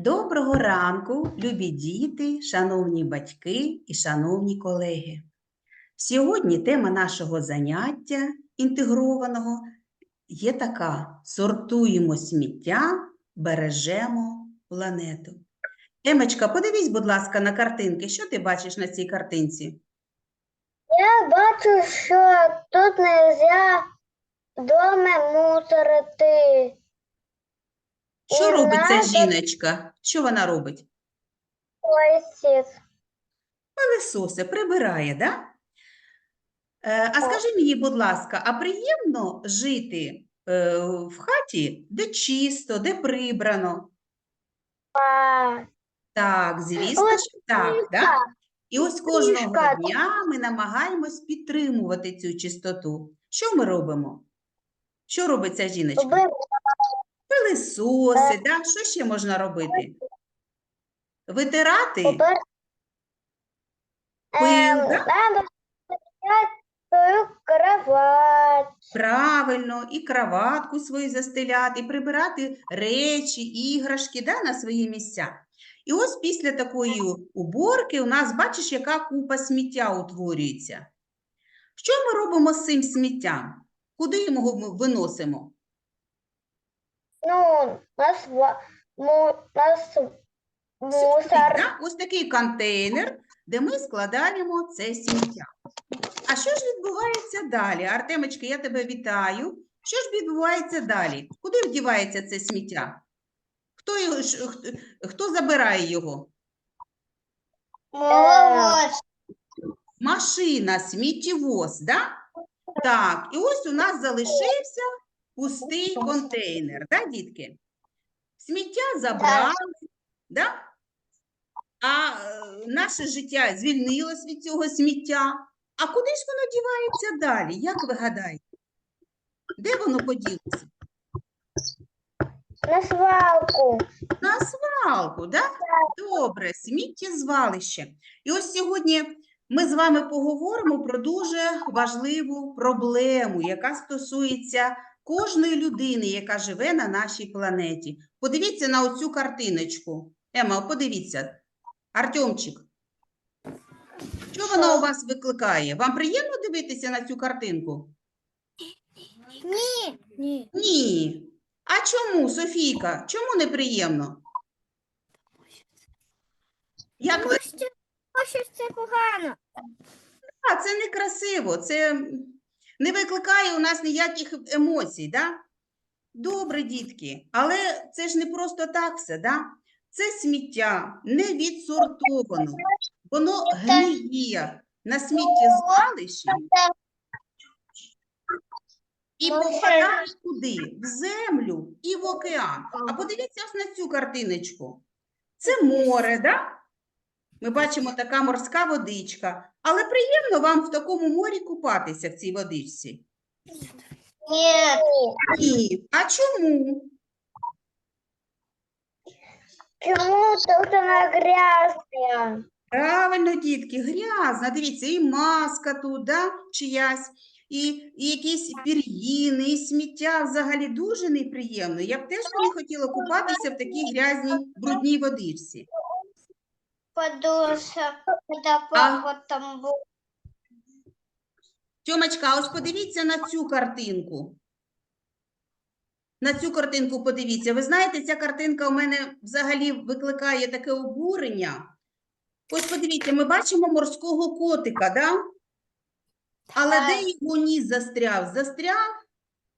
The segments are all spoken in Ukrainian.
Доброго ранку, любі діти, шановні батьки і шановні колеги. Сьогодні тема нашого заняття інтегрованого є така: сортуємо сміття, бережемо планету. Емочка, подивись, будь ласка, на картинки. Що ти бачиш на цій картинці? Я бачу, що тут нельзя дома мусорити. Що робить ця жіночка? Що вона робить? Ось. Пилисоси, прибирає, да? Е, а скажи мені, будь ласка, а приємно жити е, в хаті, де чисто, де прибрано? А, Так, звісно, що так, да? І ось кожного дня ми намагаємось підтримувати цю чистоту. Що ми робимо? Що робить ця жіночка? Пилисоси, да? Що ще можна робити? Витирати? Пил, да? свою кровать. Правильно, і кроватку свою застеляти, і прибирати речі, іграшки да, на свої місця. І ось після такої уборки у нас, бачиш, яка купа сміття утворюється. Що ми робимо з цим сміттям? Куди його ми виносимо? Ну, нас, му, нас мусор. да? Ось такий контейнер, де ми складаємо це сміття. А що ж відбувається далі? Артемочка, я тебе вітаю. Що ж відбувається далі? Куди вдівається це сміття? Хто, його, хто, хто забирає його? Молодець. Машина, сміттєвоз, да? Так, і ось у нас залишився пустий контейнер, да, дітки? Сміття забрали, да? а е, наше життя звільнилось від цього сміття. А куди ж воно дівається далі? Як ви гадаєте? Де воно поділося? На свалку. На свалку, да? Добре, сміттєзвалище. І ось сьогодні ми з вами поговоримо про дуже важливу проблему, яка стосується кожної людини, яка живе на нашій планеті. Подивіться на оцю картиночку. Ема, подивіться. Артемчик. Що вона у вас викликає? Вам приємно дивитися на цю картинку? Ні. Ні. Ні. А чому, Софійка? Чому неприємно? Як ви Ось це погано. А, це некрасиво, це не викликає у нас ніяких емоцій, да? Добре, дітки, але це ж не просто так все, да? Це сміття не відсортовано, воно гниє на сміттєзвалищі і попадає куди? В землю і в океан. А подивіться ось на цю картиночку. Це море, да? Ми бачимо така морська водичка. Але приємно вам в такому морі купатися в цій водичці? Ні. Ні. А чому? Чому тут вона грязна? Правильно, дітки, грязна. Дивіться, і маска тут, да? чиясь, і, і якісь пір'їни, і сміття взагалі дуже неприємно. Я б теж не хотіла купатися в такій грязній, брудній водичці. Подуша, коли А? папа там був. Тьомочка, а ось подивіться на цю картинку. На цю картинку подивіться. Ви знаєте, ця картинка у мене взагалі викликає таке обурення. Ось подивіться, ми бачимо морського котика, да? Але де його ніс застряв? Застряв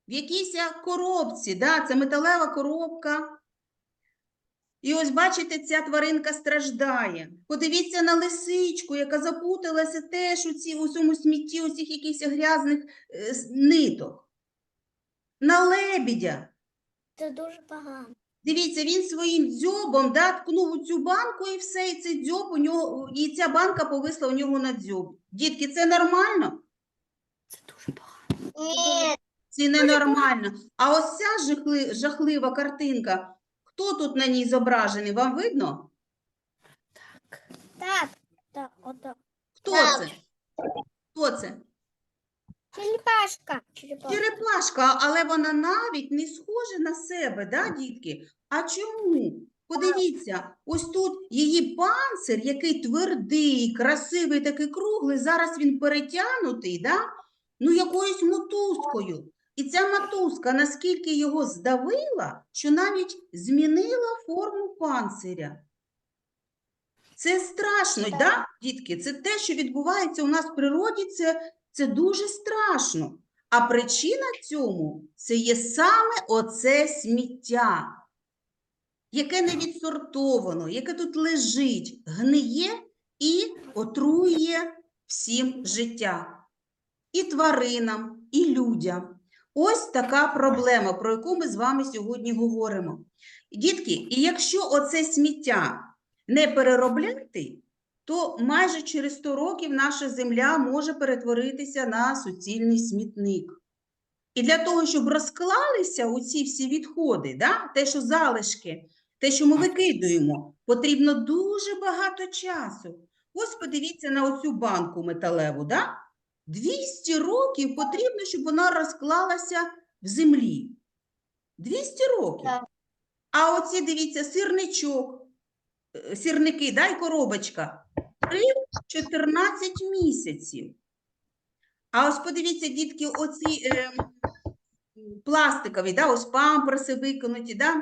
в якійсь коробці, да? Це металева коробка. І ось бачите, ця тваринка страждає. Подивіться на лисичку, яка запуталася теж у, ці, у цьому смітті, у цих якихось грязних е, ниток. На лебідя. Це дуже погано. Дивіться, він своїм дзьобом да, ткнув у цю банку і все, і цей дзьоб у нього, і ця банка повисла у нього на дзьобі. Дітки, це нормально? Це дуже Ні. Це ненормально. А ось ця жахли, жахлива картинка. Хто тут на ній зображений? Вам видно? Так. Так, отак. Хто Так. це? Хто це? Черепашка. Черепашка. Черепашка, але вона навіть не схожа на себе, да, дітки? А чому? подивіться, ось тут її панцир, який твердий, красивий, такий круглий, зараз він перетягнутий, да? ну якоюсь мотузкою. І ця мотузка наскільки його здавила, що навіть змінила форму панциря. Це страшно, Так. да, дітки? Це те, що відбувається у нас в природі, це, це дуже страшно. А причина цьому це є саме оце сміття, яке не відсортовано, яке тут лежить, гниє і отруює всім життя. І тваринам, і людям. Ось така проблема, про яку ми з вами сьогодні говоримо. Дітки, і якщо оце сміття не переробляти, то майже через 100 років наша земля може перетворитися на суцільний смітник. І для того, щоб розклалися оці всі відходи, да, те, що залишки, те, що ми викидуємо, потрібно дуже багато часу. Ось подивіться на оцю банку металеву. Да? 200 років потрібно, щоб вона розклалася в землі. 200 років. Так. А оці, дивіться, сирничок, е, сірники, да, і коробочка. 14 місяців. А ось подивіться, дітки, оці е, пластикові, да, ось памперси викинуті, да?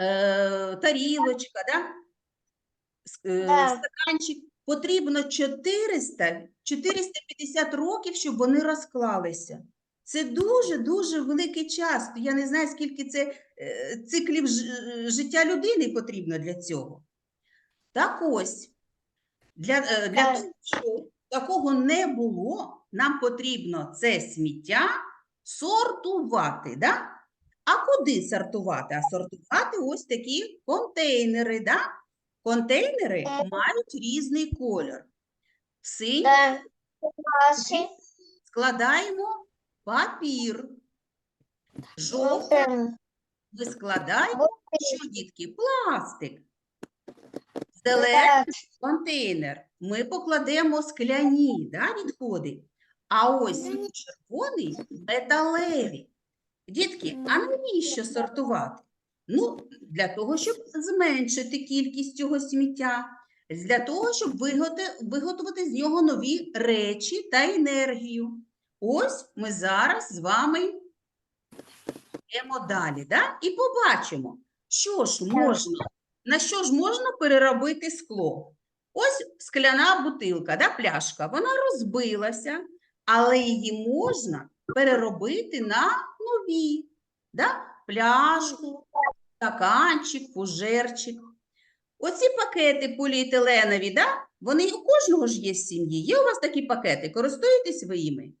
е, тарілочка, да? е, стаканчик. Потрібно 400, 450 років, щоб вони розклалися. Це дуже-дуже великий час. Я не знаю, скільки це е, циклів життя людини потрібно для цього. Так ось, для, е, для Так. того, щоб такого не було, нам потрібно це сміття сортувати. Да? А куди сортувати? А сортувати ось такі контейнери. Да? Контейнери мають різний колір. В синій складаємо папір. Жовтий ми складаємо, що, дітки, пластик. Зелений контейнер ми покладемо скляні да, відходи. А ось червоний металеві. Дітки, а навіщо сортувати? Ну, для того, щоб зменшити кількість цього сміття, для того, щоб виготовити з нього нові речі та енергію. Ось ми зараз з вами йдемо далі, да? і побачимо, що ж можна, на що ж можна переробити скло. Ось скляна бутилка, да, пляшка, вона розбилася, але її можна переробити на нові. Да? Пляшку, стаканчик, фужерчик. Оці пакети поліетиленові, да? вони у кожного ж є в сім'ї. Є у вас такі пакети? Користуєтесь ви іми?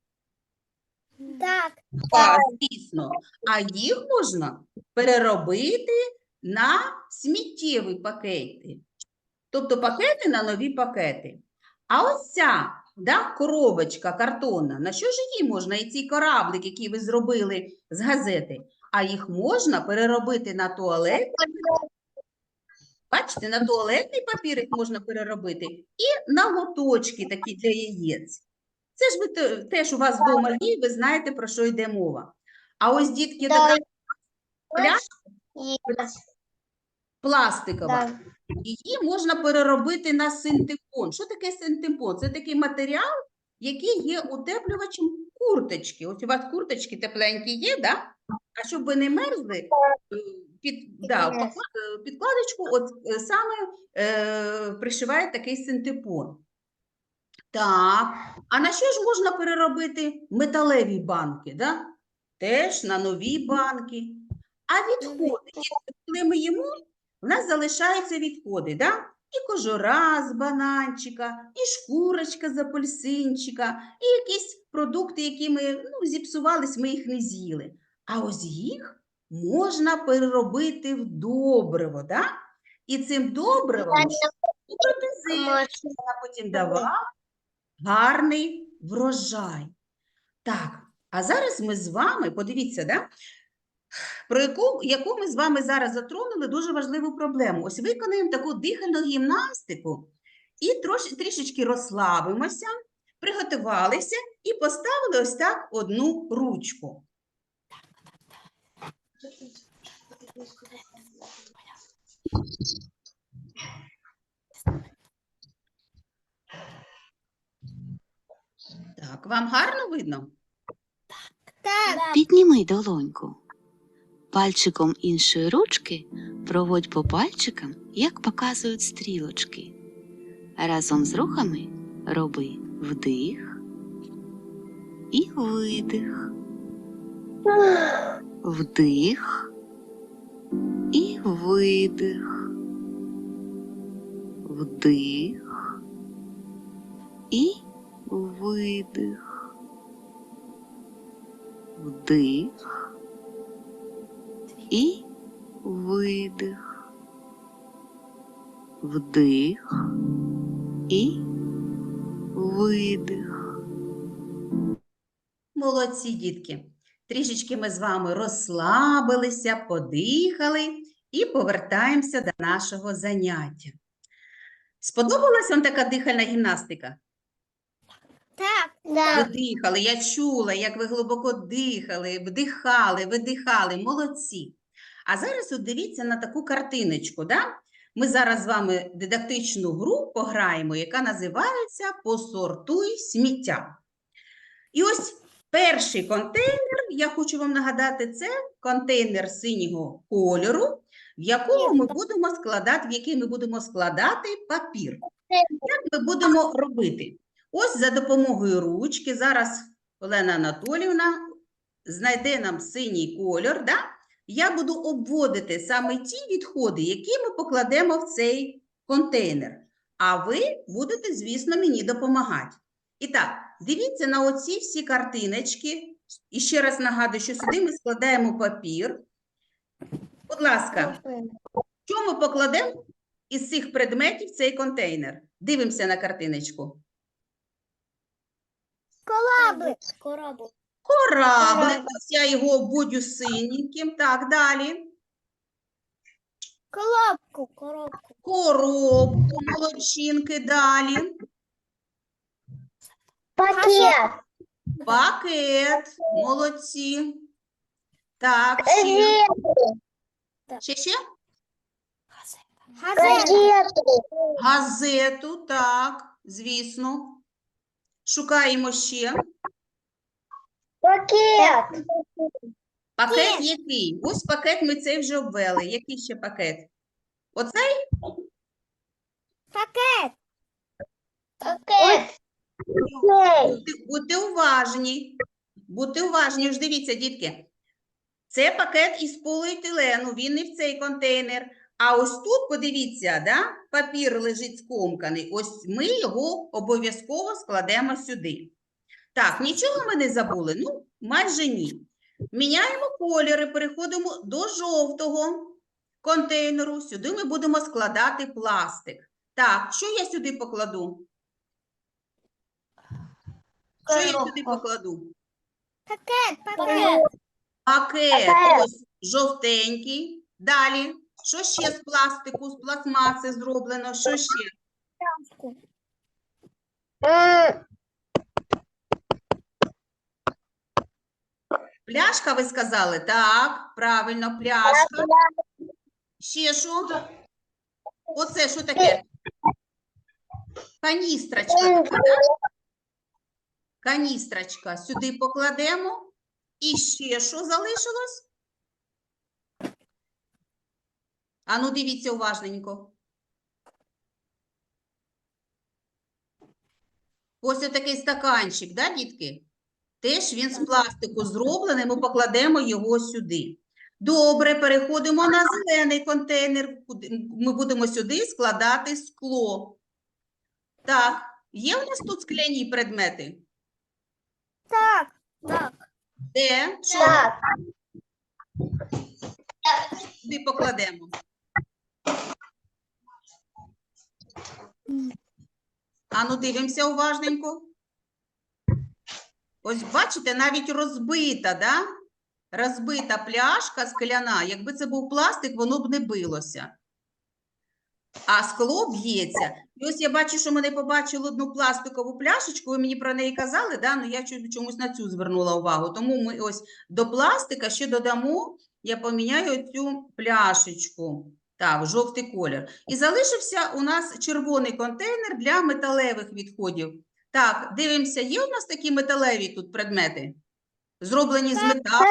Так. Так, звісно. А їх можна переробити на сміттєві пакети. Тобто пакети на нові пакети. А ось ця да, коробочка картонна, на що ж її можна? І ці кораблик, які ви зробили з газети, а їх можна переробити на туалет. Бачите, на туалетний папір їх можна переробити і на лоточки такі для яєць. Це ж ви теж у вас вдома є, ви знаєте, про що йде мова. А ось дітки, така Так. пляшка пластикова. Її можна переробити на синтепон. Що таке синтепон? Це такий матеріал, який є утеплювачем курточки. Ось у вас курточки тепленькі є, да? А щоб ви не мерзли, е, під, да, Підмерз. е, підкладочку от е, саме е, пришиває такий синтепон. Так, а на що ж можна переробити металеві банки? Да? Теж на нові банки. А відходи, коли ми їмо, у нас залишаються відходи, да? І кожура з бананчика, і шкурочка з апельсинчика, і якісь продукти, які ми ну, зіпсувались, ми їх не з'їли. А ось їх можна переробити в добриво, да? І цим добривом протезин, а потім давав гарний врожай. Так, а зараз ми з вами, подивіться, да? про яку, яку ми з вами зараз затронули дуже важливу проблему. Ось виконаємо таку дихальну гімнастику і трош, трішечки розслабимося, приготувалися і поставили ось так одну ручку. Так, вам гарно видно? Так. Підніми долоньку. Пальчиком іншої ручки проводь по пальчикам, як показують стрілочки. Разом з рухами роби вдих і видих. Вдих і видих. Вдих і видих. Вдих і видих. Вдих і видих. Молодці, дітки. Трішечки ми з вами розслабилися, подихали і повертаємося до нашого заняття. Сподобалась вам така дихальна гімнастика? Так. Ви Да. дихали, я чула, як ви глибоко дихали, вдихали, видихали, молодці. А зараз от дивіться на таку картиночку. Да? Ми зараз з вами дидактичну гру пограємо, яка називається Посортуй сміття. І ось перший контейнер, я хочу вам нагадати, це контейнер синього кольору, в якому ми будемо складати, в який ми будемо складати папір. Як ми будемо робити? Ось за допомогою ручки зараз Олена Анатоліївна знайде нам синій кольор. Да? Я буду обводити саме ті відходи, які ми покладемо в цей контейнер. А ви будете, звісно, мені допомагати. І так, дивіться на оці всі картиночки. І ще раз нагадую, що сюди ми складаємо папір. Будь ласка, що ми покладемо із цих предметів в цей контейнер? Дивимося на картиночку. Кораблик. Кораблик. Кораблик, ось я його обводю синеньким. Так, далі. Коробку. Коробку. Коробку, молодчинки, далі. Пакет. Пакет, молодці. Так, ще, ще, ще? Газету. Газету, так, звісно. Шукаємо ще. Пакет. Пакет який? Ось пакет ми цей вже обвели. Який ще пакет? Оцей? Пакет. Пакет. Будьте, уважні. Будьте уважні. Ж дивіться, дітки. Це пакет із поліетилену, він не в цей контейнер. А ось тут, подивіться, да, папір лежить скомканий. Ось ми його обов'язково складемо сюди. Так, нічого ми не забули? Ну, майже ні. Міняємо кольори, переходимо до жовтого контейнеру. Сюди ми будемо складати пластик. Так, що я сюди покладу? Що я сюди покладу? Пакет. Пакет. Пакет, Пакет. ось жовтенький. Далі. Що ще з пластику, з пластмаси зроблено? Що ще? Пляшка, ви сказали? Так, правильно, пляшка. Ще що? Оце що таке? Каністрочка. така, да? Каністрочка. Сюди покладемо. І ще що залишилось? Ану, дивіться уважненько. Ось отакий стаканчик, да, дітки? Теж він з пластику зроблений, ми покладемо його сюди. Добре, переходимо на зелений контейнер. Ми будемо сюди складати скло. Так, є у нас тут скляні предмети? Так. Так. Де? Що Так. сюди покладемо? Ану, дивимося уважненько. Ось бачите, навіть розбита, да? Розбита пляшка скляна. Якби це був пластик, воно б не билося. А скло б'ється. І ось я бачу, що ми не побачили одну пластикову пляшечку. Ви мені про неї казали, да? ну я чомусь на цю звернула увагу. Тому ми ось до пластика ще додамо, я поміняю цю пляшечку. Так, жовтий колір. І залишився у нас червоний контейнер для металевих відходів. Так, дивимося, є у нас такі металеві тут предмети? Зроблені з Так. металу?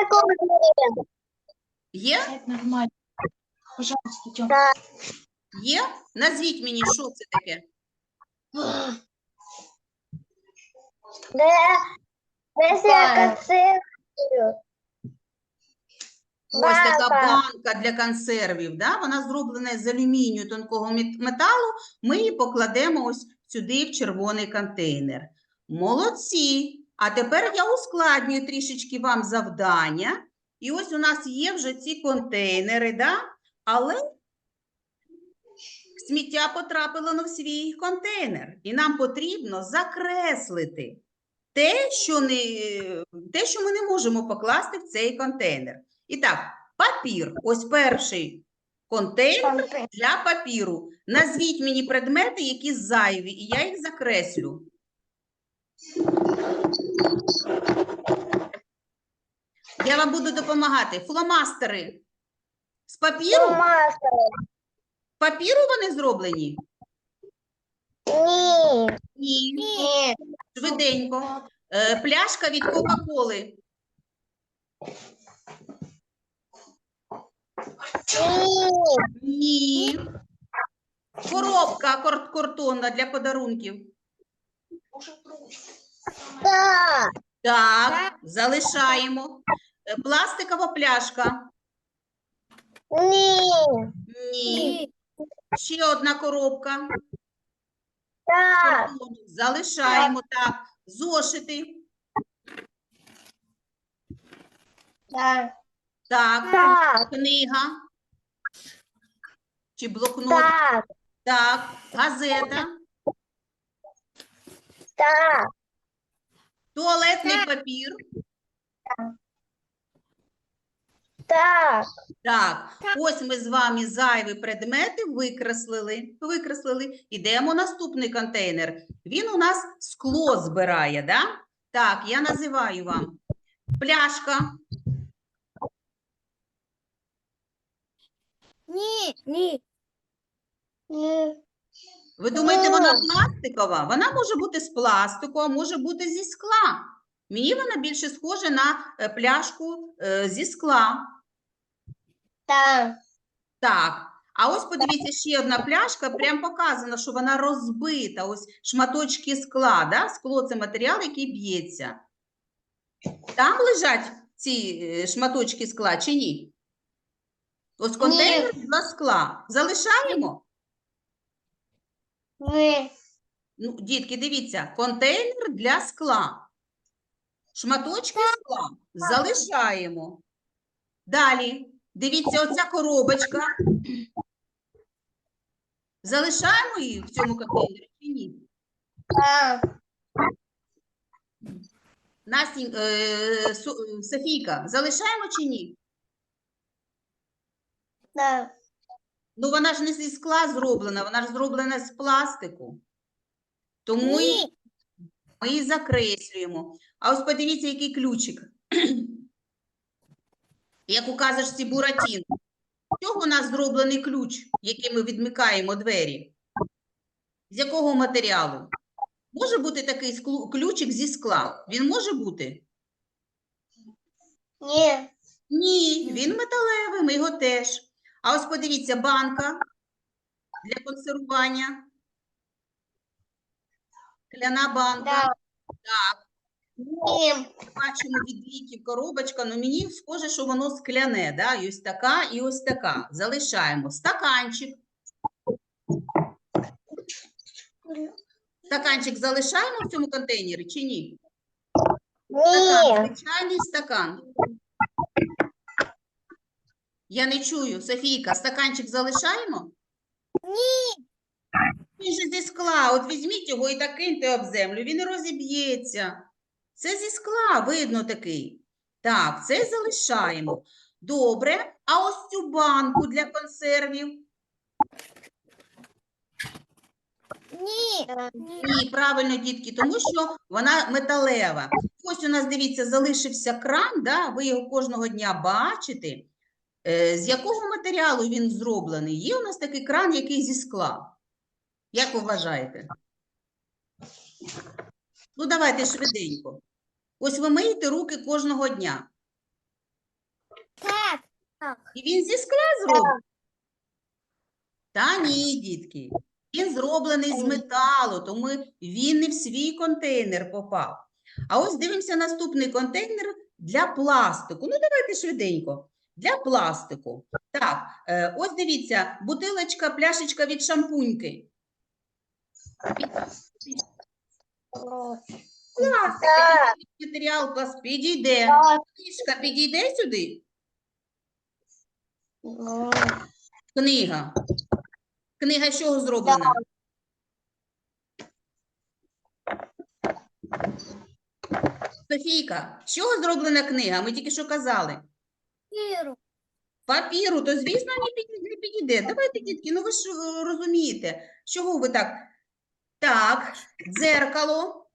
Є? Нормально. Пожалуйста. Є? Назвіть мені, що це таке? Да. Да, концерт. Ось така Банка. банка для консервів. Да? Вона зроблена з алюмінію тонкого мет- металу. Ми її покладемо ось сюди в червоний контейнер. Молодці! А тепер я ускладнюю трішечки вам завдання. І ось у нас є вже ці контейнери, да? але сміття потрапило на свій контейнер. І нам потрібно закреслити те, що, не, те, що ми не можемо покласти в цей контейнер. І так, папір. Ось перший контейнер для папіру. Назвіть мені предмети, які зайві, і я їх закреслю. Я вам буду допомагати. Фломастери. З папіру? Масло. Папіру вони зроблені? Ні. Ні. Ні. Швиденько. Е, пляшка від Кока-Коли. Ні. Коробка кор- картонна для подарунків. Так. Так, залишаємо. Е, Пластикова пляшка. Ні. Ще одна коробка. Так. Залишаємо. Так. Зошити. Так. Так. Так. Книга. Чи блокнот. Так. Так. Газета. Так. Туалетний папір. Так. Так, Так. ось ми з вами зайві предмети викреслили. Викреслили. Ідемо в наступний контейнер. Він у нас скло збирає, да? Так, я називаю вам. Пляшка, Ні. Ні. Ні. Ви думаєте, вона пластикова? Вона може бути з пластику, а може бути зі скла. Мені вона більше схожа на е, пляшку е, зі скла. Так. Так. А ось подивіться, ще одна пляшка, прям показано, що вона розбита. Ось шматочки скла. Да? Скло це матеріал, який б'ється. Там лежать ці е, шматочки скла чи ні? Ось контейнер для скла. Залишаємо? Ні. Ну, дітки, дивіться, контейнер для скла. Шматочки скла залишаємо. Далі, дивіться, оця коробочка. Залишаємо її в цьому контейнері чи ні? Настінь, е, Со- Софійка, залишаємо чи ні? Так. Ну, вона ж не зі скла зроблена, вона ж зроблена з пластику. Тому і ми її закреслюємо. А ось подивіться, який ключик. Як у казочці Буратін. З чого у нас зроблений ключ, яким ми відмикаємо двері? З якого матеріалу? Може бути такий ключик зі скла? Він може бути? Ні. Ні, він металевий, ми його теж. А ось подивіться, банка для консервування. Кляна банка. Так. Ні. Бачимо від ліків коробочка, ну мені схоже, що воно скляне, да? І ось така, і ось така. Залишаємо. Стаканчик. Стаканчик залишаємо в цьому контейнері чи ні? Стакан, звичайний стакан. Я не чую. Софійка, стаканчик залишаємо? Ні. Він же зі скла. От візьміть його і так киньте об землю. Він розіб'ється. Це зі скла, видно такий. Так, це залишаємо. Добре. А ось цю банку для консервів. Ні. Ні, правильно, дітки, тому що вона металева. Ось у нас, дивіться, залишився кран, да? ви його кожного дня бачите. Е, З якого матеріалу він зроблений? Є у нас такий кран, який зі скла. Як ви вважаєте? Ну, давайте швиденько. Ось ви миєте руки кожного дня. Так. І він зі скла зроблений? Та ні, дітки. Він зроблений з металу, тому він не в свій контейнер попав. А ось дивимося наступний контейнер для пластику. Ну, давайте швиденько. Для пластику. Так, е, ось дивіться, бутилочка, пляшечка від шампуньки. Такий матеріал клас підійде. Книжка підійде сюди? Книга. Книга з чого зроблена? Софійка, з чого зроблена книга? Ми тільки що казали. Кіру. Папіру, то звісно не підійде. Давайте, дітки, ну ви ж е, розумієте, чого ви так? Так, дзеркало.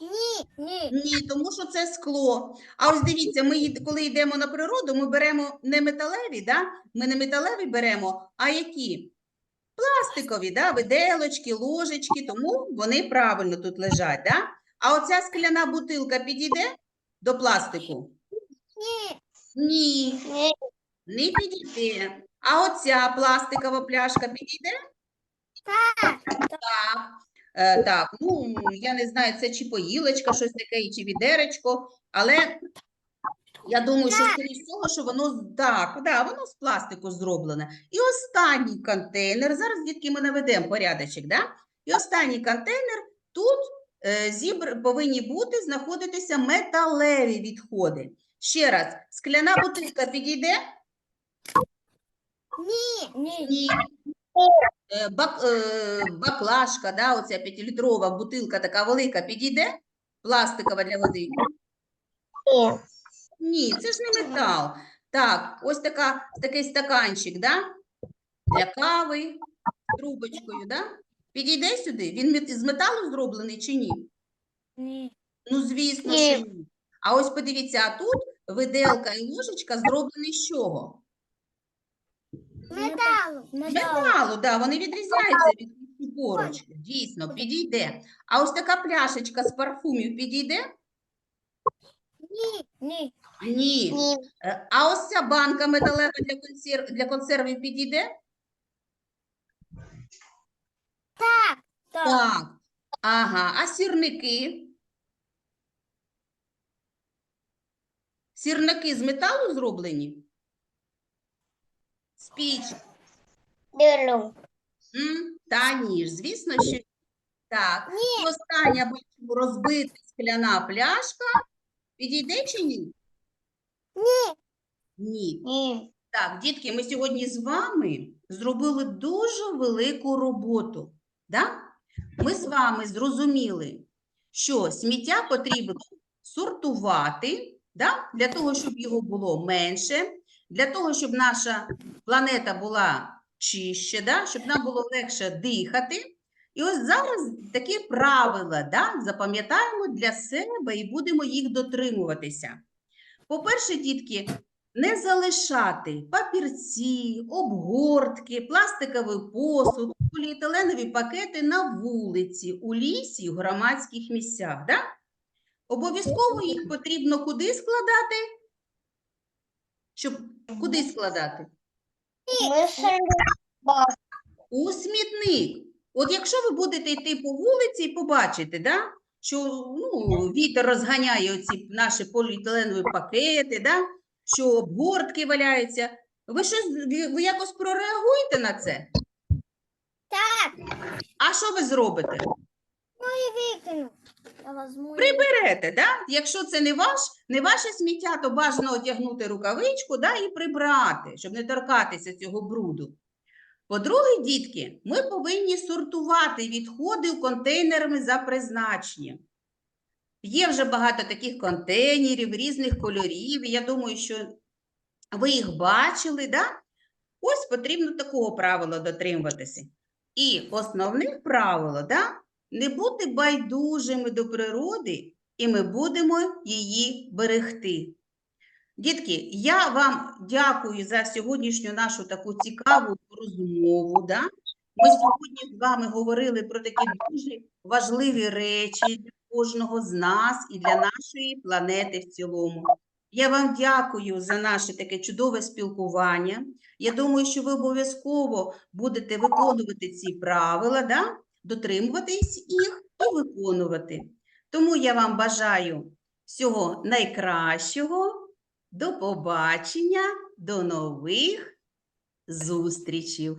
Ні. Ні. Ні, тому що це скло. А ось дивіться, ми коли йдемо на природу, ми беремо не металеві, да? ми не металеві беремо, а які? Пластикові, да? виделочки, ложечки, тому вони правильно тут лежать. Да? А оця скляна бутилка підійде до пластику? Ні. Ні, Ні. не підійде. А оця пластикова пляшка підійде? Так. Так. Е, так, ну я не знаю, це чи поїлочка, щось таке, чи відеречко, але я думаю, що скоріш всього, що воно так, да, воно з пластику зроблене. І останній контейнер. Зараз дітки ми наведемо порядочок, да? І останній контейнер тут е, зібр повинні бути знаходитися металеві відходи. Ще раз, скляна бутилка підійде? Ні. Ні. Ні. Е, Бак, е, баклажка, да, оця п'ятилітрова бутилка така велика підійде? Пластикова для води? Ні, це ж не метал. Так, ось така, такий стаканчик, да? Для кави з трубочкою, да? Підійде сюди? Він з металу зроблений чи ні? Ні. Ну, звісно, Ні. що ні. А ось подивіться, а тут виделка і ложечка зроблені з чого? Металу. Металу, да, вони відрізняються від корочки. Дійсно, підійде. А ось така пляшечка з парфумів підійде? Ні. Ні. Ні. Ні. Е, А ось ця банка металева для, консерв... для консервів підійде? Так. Так. Так. Ага. А сірники? Сірники з металу зроблені? Пічі? М? Та ні ж, звісно, що так. Остання бачимо розбита скляна пляшка. Підійде чи ні? Ні. Ні. Ні. Так, дітки, ми сьогодні з вами зробили дуже велику роботу. Да? Ми з вами зрозуміли, що сміття потрібно сортувати да? для того, щоб його було менше, для того, щоб наша планета була чище, да? щоб нам було легше дихати. І ось зараз такі правила да? запам'ятаємо для себе і будемо їх дотримуватися. По-перше, дітки, не залишати папірці, обгортки, пластиковий посуд, поліетиленові пакети на вулиці, у лісі, в громадських місцях. Да? Обов'язково їх потрібно куди складати? Щоб куди складати? У смітник. От якщо ви будете йти по вулиці і побачите, да, що ну, вітер розганяє оці наші поліетиленові пакети, да, що обгортки валяються, ви щось ви, якось прореагуєте на це? Так. А що ви зробите? Викину. Я возьму. Приберете, да? Якщо це не ваш, не ваше сміття, то бажано одягнути рукавичку да, і прибрати, щоб не торкатися цього бруду. По-друге, дітки, ми повинні сортувати відходи контейнерами за призначенням. Є вже багато таких контейнерів різних кольорів. і Я думаю, що ви їх бачили, да? Ось потрібно такого правила дотримуватися. І основне правило, да? Не бути байдужими до природи, і ми будемо її берегти. Дітки, я вам дякую за сьогоднішню нашу таку цікаву розмову. Да? Ми сьогодні з вами говорили про такі дуже важливі речі для кожного з нас і для нашої планети в цілому. Я вам дякую за наше таке чудове спілкування. Я думаю, що ви обов'язково будете виконувати ці правила, да? Дотримуватись їх і виконувати. Тому я вам бажаю всього найкращого. До побачення, до нових зустрічей.